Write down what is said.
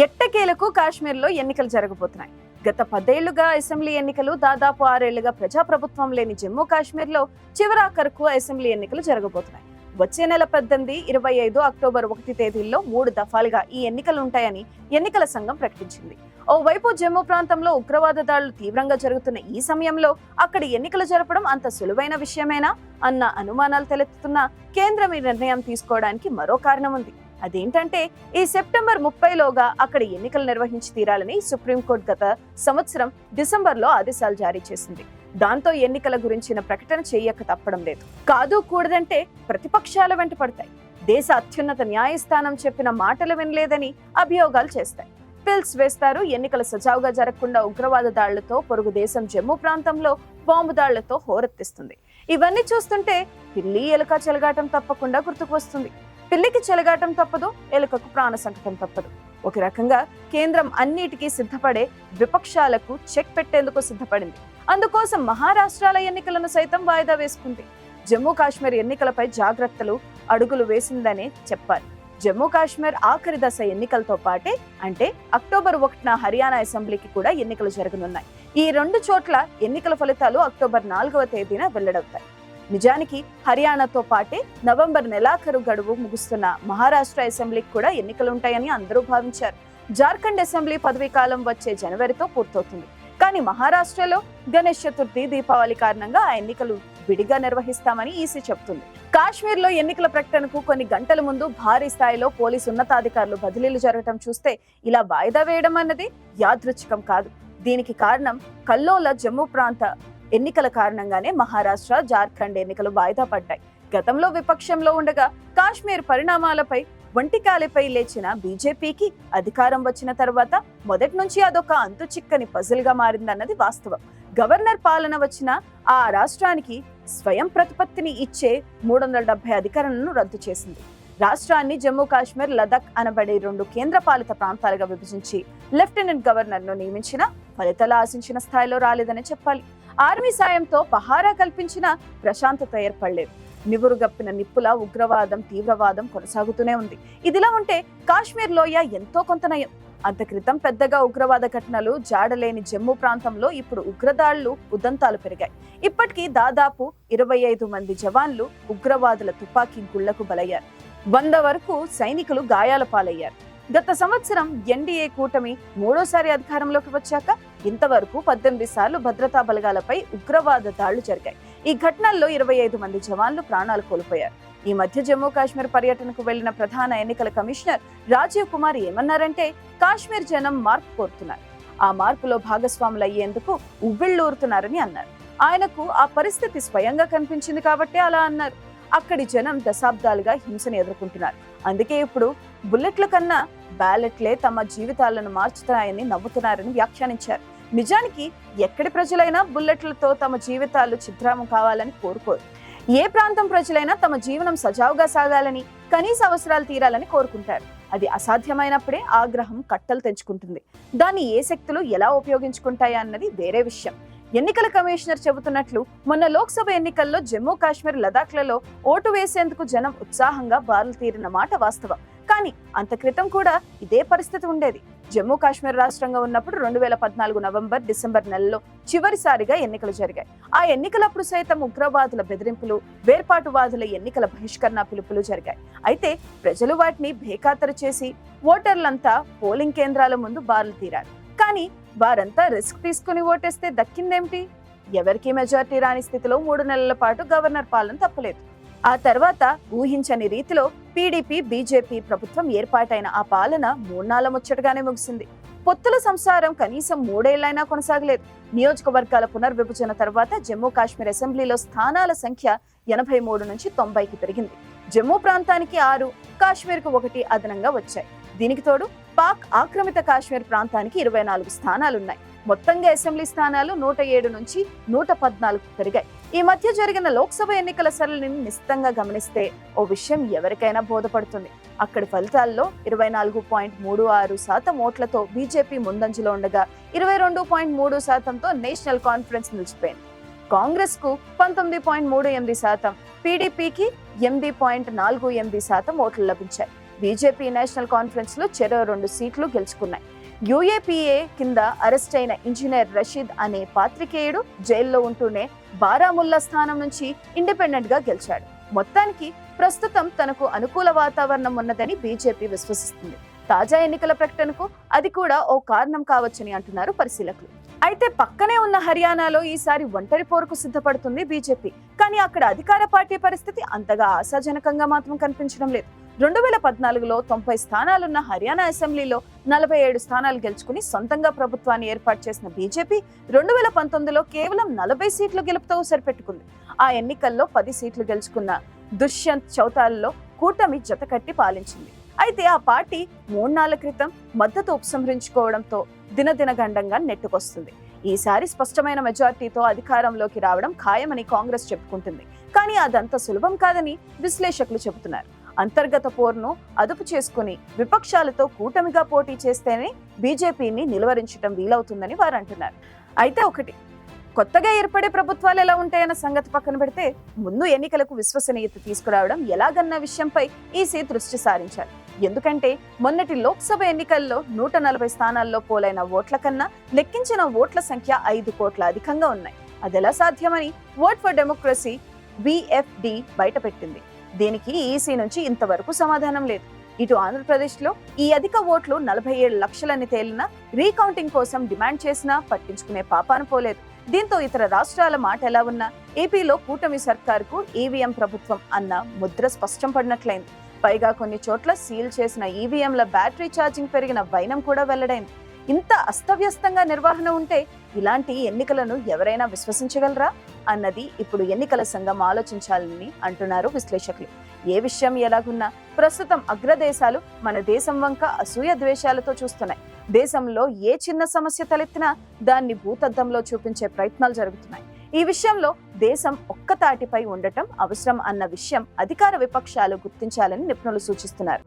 ఎట్టకేలకు కాశ్మీర్లో ఎన్నికలు జరగబోతున్నాయి. గత పదేళ్ళుగా అసెంబ్లీ ఎన్నికలు దాదాపు ఆరేళ్ళుగా ప్రజాప్రభుత్వం లేని జమ్మూ కాశ్మీర్లో చివరాఖరుకు అసెంబ్లీ ఎన్నికలు జరగబోతున్నాయి. వచ్చే నెల పద్దెనిమిది ఇరవై ఐదు అక్టోబర్ ఒకటి తేదీల్లో మూడు దఫాలుగా ఈ ఎన్నికలు ఉంటాయని ఎన్నికల సంఘం ప్రకటించింది. ఓవైపు జమ్మూ ప్రాంతంలో ఉగ్రవాద దాడులు తీవ్రంగా జరుగుతున్న ఈ సమయంలో అక్కడ ఎన్నికలు జరపడం అంత సులువైన విషయమేనా అన్న అనుమానాలు తలెత్తుతున్న కేంద్రం ఈ నిర్ణయం తీసుకోవడానికి మరో కారణం ఉంది అదేంటంటే ఈ సెప్టెంబర్ ముప్పైలోగా అక్కడ ఎన్నికలు నిర్వహించి తీరాలని సుప్రీంకోర్టు గత సంవత్సరం డిసెంబర్లో ఆదేశాలు జారీ చేసింది. దాంతో ఎన్నికల గురించిన ప్రకటన చేయక తప్పడం లేదు. కాదు కూడదంటే ప్రతిపక్షాల వెంట పడతాయి. దేశ అత్యున్నత న్యాయస్థానం చెప్పిన మాటలు వినలేదని అభియోగాలు చేస్తాయి. పిల్స్ వేస్తారు ఎన్నికలు సజావుగా జరగకుండా ఉగ్రవాద దాళ్ళతో పొరుగు దేశం జమ్మూ ప్రాంతంలో బాంబు దాళ్ళతో హోరెత్తిస్తుంది. ఇవన్నీ చూస్తుంటే పిల్లి ఎలుక చెలగాటం తప్పకుండా గుర్తుకు వస్తుంది. పిల్లికి చెలగాటం తప్పదు ఎలుకకు ప్రాణ సంకటం తప్పదు. ఒక రకంగా కేంద్రం అన్నిటికీ సిద్ధపడే విపక్షాలకు చెక్ పెట్టేందుకు సిద్ధపడింది. అందుకోసం మహారాష్ట్రాల ఎన్నికలను సైతం వాయిదా వేసుకుంది. జమ్మూ కాశ్మీర్ ఎన్నికలపై జాగ్రత్తలు అడుగులు వేసిందనే చెప్పాలి. జమ్మూ కాశ్మీర్ ఆఖరి దశ ఎన్నికలతో పాటే అంటే అక్టోబర్ ఒకటిన హర్యానా అసెంబ్లీకి కూడా ఎన్నికలు జరగనున్నాయి. ఈ రెండు చోట్ల ఎన్నికల ఫలితాలు అక్టోబర్ నాలుగవ తేదీన వెల్లడవుతాయి. నిజానికి హర్యానాతో పాటే నవంబర్ నెలాఖరు గడువు ముగుస్తున్న మహారాష్ట్ర అసెంబ్లీకి కూడా ఎన్నికలుంటాయని అందరూ భావించారు. జార్ఖండ్ అసెంబ్లీ పదవీ కాలం వచ్చే జనవరితో పూర్తవుతుంది. కానీ మహారాష్ట్రలో గణేష్ చతుర్థి దీపావళి కారణంగా ఆ ఎన్నికలు విడిగా నిర్వహిస్తామని ఈసీ చెబుతుంది. కాశ్మీర్లో ఎన్నికల ప్రకటనకు కొన్ని గంటల ముందు భారీ స్థాయిలో పోలీసు ఉన్నతాధికారులు బదిలీలు జరగటం చూస్తే ఇలా వాయిదా వేయడం అన్నది యాదృచ్ఛికం కాదు. దీనికి కారణం కల్లోల జమ్మూ ప్రాంత ఎన్నికల కారణంగానే మహారాష్ట్ర జార్ఖండ్ ఎన్నికలు వాయిదా పడ్డాయి. గతంలో విపక్షంలో ఉండగా కాశ్మీర్ పరిణామాలపై వంటికాలిపై లేచిన బీజేపీకి అధికారం వచ్చిన తర్వాత మొదటి నుంచి అదొక అంతు చిక్కని పజిల్గా మారిందన్నది వాస్తవం. గవర్నర్ పాలన వచ్చిన ఆ రాష్ట్రానికి స్వయం ప్రతిపత్తిని ఇచ్చే మూడు వందల డెబ్బై అధికారాలను రద్దు చేసింది. రాష్ట్రాన్ని జమ్మూ కాశ్మీర్ లదాఖ్ అనబడే రెండు కేంద్ర పాలిత ప్రాంతాలుగా విభజించి లెఫ్టినెంట్ గవర్నర్ను నియమించిన ఫలితాలు ఆశించిన స్థాయిలో రాలేదని చెప్పాలి. ఆర్మీ సాయంతో పహారా కల్పించిన ప్రశాంతత ఏర్పడలేదు. నివురుగప్పిన నిప్పుల ఉగ్రవాదం తీవ్రవాదం కొనసాగుతూనే ఉంది. ఇదిలా ఉంటే కాశ్మీర్ లోయ ఎంతో కొంత నయం. అంత క్రితం పెద్దగా ఉగ్రవాద ఘటనలు జాడలేని జమ్మూ ప్రాంతంలో ఇప్పుడు ఉగ్రదాళ్ళు ఉదంతాలు పెరిగాయి. ఇప్పటికీ దాదాపు ఇరవై ఐదు మంది జవాన్లు ఉగ్రవాదుల తుపాకీ గుళ్ళకు బలయ్యారు. వంద వరకు సైనికులు గాయాల పాలయ్యారు. గత సంవత్సరం ఎన్డీఏ కూటమి మూడోసారి అధికారంలోకి వచ్చాక ఇంతవరకు పద్దెనిమిది సార్లు భద్రతా బలగాలపై ఉగ్రవాద దాళ్ళు జరిగాయి. ఈ ఘటనల్లో ఇరవై ఐదు మంది జవాన్లు ప్రాణాలు కోల్పోయారు. ఈ మధ్య జమ్మూ కాశ్మీర్ పర్యటనకు వెళ్ళిన ప్రధాన ఎన్నికల కమిషనర్ రాజీవ్ కుమార్ ఏమన్నారంటే కాశ్మీర్ జనం మార్పు కోరుతున్నారు. ఆ మార్పులో భాగస్వాములు అయ్యేందుకు ఉవ్విళ్ళూరుతున్నారని అన్నారు. ఆయనకు ఆ పరిస్థితి స్వయంగా కనిపించింది కాబట్టి అలా అన్నారు. అక్కడి జనం దశాబ్దాలుగా హింసను ఎదుర్కొంటున్నారు. అందుకే ఇప్పుడు బుల్లెట్ల కన్నా బ్యాలెట్లే తమ జీవితాలను మార్చుతాయని నవ్వుతున్నారని వ్యాఖ్యానించారు. నిజానికి ఎక్కడి ప్రజలైనా బుల్లెట్లతో తమ జీవితాలు చిత్రాము కావాలని కోరుకోరు. ఏ ప్రాంతం ప్రజలైనా తమ జీవనం సజావుగా సాగాలని కనీస అవసరాలు తీరాలని కోరుకుంటారు. అది అసాధ్యమైనప్పుడే ఆగ్రహం కట్టలు తెంచుకుంటుంది. దాన్ని ఏ శక్తులు ఎలా ఉపయోగించుకుంటాయా అన్నది వేరే విషయం. ఎన్నికల కమిషనర్ చెబుతున్నట్లు మొన్న లోక్సభ ఎన్నికల్లో జమ్మూ కాశ్మీర్ లదాఖ్లలో ఓటు వేసేందుకు జనం ఉత్సాహంగా బారులు తీరిన మాట వాస్తవం. కానీ అంత క్రితం కూడా ఇదే పరిస్థితి ఉండేది. జమ్మూ కాశ్మీర్ రాష్ట్రంగా ఉన్నప్పుడు రెండు వేల పద్నాలుగు నవంబర్ డిసెంబర్ నెలలో చివరిసారిగా ఎన్నికలు జరిగాయి. ఆ ఎన్నికలప్పుడు సైతం ఉగ్రవాదుల బెదిరింపులు వేర్పాటువాదుల ఎన్నికల బహిష్కరణ పిలుపులు జరిగాయి. అయితే ప్రజలు వాటిని బేఖాతరు చేసి ఓటర్లంతా పోలింగ్ కేంద్రాల ముందు బారులు తీరారు. కానీ వారంతా రిస్క్ తీసుకుని ఓటేస్తే దక్కిందేమిటి? ఎవరికి మెజారిటీ రాని స్థితిలో మూడు నెలల పాటు గవర్నర్ పాలన తప్పలేదు. ఆ తర్వాత ఊహించని రీతిలో పీడీపీ బీజేపీ ప్రభుత్వం ఏర్పాటైన ఆ పాలన మూర్నాల ముచ్చటగానే ముగిసింది. పొత్తుల సంసారం కనీసం మూడేళ్ళైనా కొనసాగలేదు. నియోజకవర్గాల పునర్విభజన తర్వాత జమ్మూ కాశ్మీర్ అసెంబ్లీలో స్థానాల సంఖ్య ఎనభై మూడు నుంచి తొంభైకి పెరిగింది. జమ్మూ ప్రాంతానికి ఆరు కాశ్మీర్కు ఒకటి అదనంగా వచ్చాయి. దీనికి తోడు పాక్ ఆక్రమిత కాశ్మీర్ ప్రాంతానికి ఇరవై నాలుగు స్థానాలున్నాయి. మొత్తంగా అసెంబ్లీ స్థానాలు నూట ఏడు నుంచి నూట పద్నాలుగు పెరిగాయి. ఈ మధ్య జరిగిన లోక్సభ ఎన్నికల సరళిని నిశ్చితంగా గమనిస్తే ఓ విషయం ఎవరికైనా బోధపడుతుంది. అక్కడి ఫలితాల్లో ఇరవై నాలుగు పాయింట్ మూడు ఆరు శాతం ఓట్లతో బీజేపీ ముందంజలో ఉండగా ఇరవై రెండు పాయింట్ మూడు శాతంతో నేషనల్ కాన్ఫరెన్స్ నిలిచిపోయింది. కాంగ్రెస్కు పంతొమ్మిది పాయింట్ మూడు ఎనిమిది శాతం పీడీపీకి ఎనిమిది పాయింట్ నాలుగు ఎనిమిది శాతం ఓట్లు లభించాయి. బీజేపీ నేషనల్ కాన్ఫరెన్స్లో చెరో రెండు సీట్లు గెలుచుకున్నాయి. యూఏపీఏ కింద అరెస్ట్ అయిన ఇంజనీర్ రషీద్ అనే పాత్రికేయుడు జైల్లో ఉంటూనే బారాముల్లా స్థానం నుంచి ఇండిపెండెంట్గా గెలిచాడు. మొత్తానికి ప్రస్తుతం తనకు అనుకూల వాతావరణం ఉన్నదని బీజేపీ విశ్వసిస్తుంది. తాజా ఎన్నికల ప్రకటనకు అది కూడా ఓ కారణం కావచ్చని అంటున్నారు పరిశీలకులు. అయితే పక్కనే ఉన్న హర్యానాలో ఈసారి ఒంటరి పోరుకు సిద్ధపడుతుంది బీజేపీ. కానీ అక్కడ అధికార పార్టీ పరిస్థితి అంతగా ఆశాజనకంగా మాత్రం కనిపించడం లేదు. రెండు వేల పద్నాలుగులో తొంభై స్థానాలున్న హర్యానా అసెంబ్లీలో నలభై ఏడు స్థానాలు గెలుచుకుని సొంతంగా ప్రభుత్వాన్ని ఏర్పాటు చేసిన బీజేపీ రెండు వేల పంతొమ్మిదిలో కేవలం నలభై సీట్లు గెలుపుతో సరిపెట్టుకుంది. ఆ ఎన్నికల్లో పది సీట్లు గెలుచుకున్న దుష్యంత్ చౌతాలలో కూటమి జతకట్టి పాలించింది. అయితే ఆ పార్టీ మూడు నాళ్ళ క్రితం మద్దతు ఉపసంహరించుకోవడంతో దినదిన గండంగా నెట్టుకొస్తుంది. ఈసారి స్పష్టమైన మెజార్టీతో అధికారంలోకి రావడం ఖాయమని కాంగ్రెస్ చెప్పుకుంటుంది. కానీ అదంత సులభం కాదని విశ్లేషకులు చెబుతున్నారు. అంతర్గత పోర్ను అదుపు చేసుకుని విపక్షాలతో కూటమిగా పోటీ చేస్తేనే బీజేపీని నిలువరించడం వీలవుతుందని వారు అంటున్నారు. అయితే ఒకటి కొత్తగా ఏర్పడే ప్రభుత్వాలు ఎలా ఉంటాయన్న సంగతి పక్కన పెడితే ముందు ఎన్నికలకు విశ్వసనీయత తీసుకురావడం ఎలాగన్న విషయంపై ఈసీ దృష్టి సారించారు. ఎందుకంటే మొన్నటి లోక్సభ ఎన్నికల్లో నూట నలభై స్థానాల్లో పోలైన ఓట్ల కన్నా లెక్కించిన ఓట్ల సంఖ్య ఐదు కోట్ల అధికంగా ఉన్నాయి. అదెలా సాధ్యమని ఓట్ ఫర్ డెమోక్రసీ విఎఫ్డి బయటపెట్టింది. దీనికి ఈసీ నుంచి ఇంతవరకు సమాధానం లేదు. ఇటు ఆంధ్రప్రదేశ్లో ఈ అధిక ఓట్లు నలభై ఏడు లక్షలని తేలిన రీకౌంటింగ్ కోసం డిమాండ్ చేసినా పట్టించుకునే పాపాను పోలేదు దీంతో ఇతర రాష్ట్రాల మాట ఎలా ఉన్నా ఏపీలో కూటమి సర్కార్కు ఈవీఎం ప్రభుత్వం అన్న ముద్ర స్పష్టం పడినట్లయింది. పైగా కొన్ని చోట్ల సీల్ చేసిన ఈవీఎంల బ్యాటరీ ఛార్జింగ్ పెరిగిన వైనం కూడా వెల్లడైంది. ఇంత అస్తవ్యస్తంగా నిర్వహణ ఉంటే ఇలాంటి ఎన్నికలను ఎవరైనా విశ్వసించగలరా? అన్నది ఇప్పుడు ఎన్నికల సంఘం ఆలోచించాలని అంటున్నారు విశ్లేషకులు. ఏ విషయం ఎలాగున్నా ప్రస్తుతం అగ్రదేశాలు మన దేశం వంక అసూయ ద్వేషాలతో చూస్తున్నాయి. దేశంలో ఏ చిన్న సమస్య తలెత్తినా దాన్ని భూతద్దంలో చూపించే ప్రయత్నాలు జరుగుతున్నాయి. ఈ విషయంలో దేశం ఒక్క తాటిపై ఉండటం అవసరం అన్న విషయం అధికార విపక్షాలు గుర్తించాలని నిపుణులు సూచిస్తున్నారు.